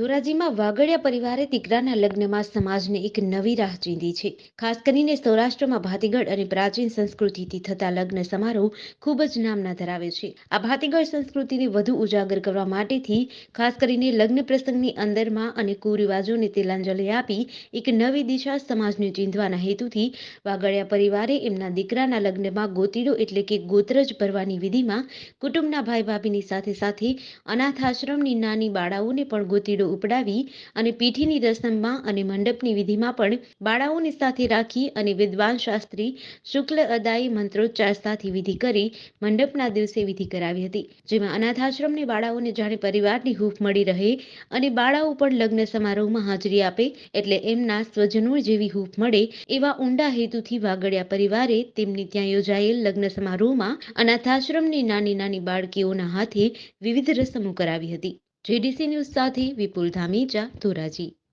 ધોરાજીમાં વાગડિયા પરિવારે દીકરાના લગ્નમાં સમાજને એક નવી રાહ ચીંધી છે. ખાસ કરીને સૌરાષ્ટ્રમાં ભાતીગળ અને પ્રાચીન સંસ્કૃતિથી થતા લગ્ન સમારોહ ખૂબ જ નામના ધરાવે છે. આ ભાતીગળ સંસ્કૃતિને વધુ ઉજાગર કરવા માટેથી ખાસ કરીને લગ્ન પ્રસંગની અંદરમાં અને કુરિવાજોને તિલાંજલિ આપી એક નવી દિશા સમાજને ચીંધવાના હેતુથી વાગડિયા પરિવારે એમના દીકરાના લગ્નમાં ગોતીડો એટલે કે ગોત્રજ ભરવાની વિધિમાં કુટુંબના ભાઈ ભાભીની સાથે સાથે અનાથ આશ્રમની નાની બાળાઓને પણ ગોતીડો ઉપડાવી અને પીઠીની રસમમાં અને મંડપની વિધિમાં પણ બાળાઓને સાથે રાખી અને વિદ્વાન શાસ્ત્રી શુક્લ અદાયી મંત્રોચ્ચાર સાથે વિધિ કરી મંડપના દિવસે વિધિ કરાવી હતી, જેમાં અનાથાશ્રમની બાળાઓને જાણે પરિવારની હૂફ મળી રહે અને બાળાઓ પણ લગ્ન સમારોહમાં હાજરી આપે એટલે એમના સ્વજનો જેવી હૂફ મળે એવા ઊંડા હેતુથી વાગડિયા પરિવારે તેમની ત્યાં યોજાયેલ લગ્ન સમારોહમાં અનાથાશ્રમની નાની નાની બાળકીઓના હાથે વિવિધ રસમો કરાવી હતી. જેડીસી ન્યૂઝ સાથે વિપુલ ધામીજા ધોરાજી.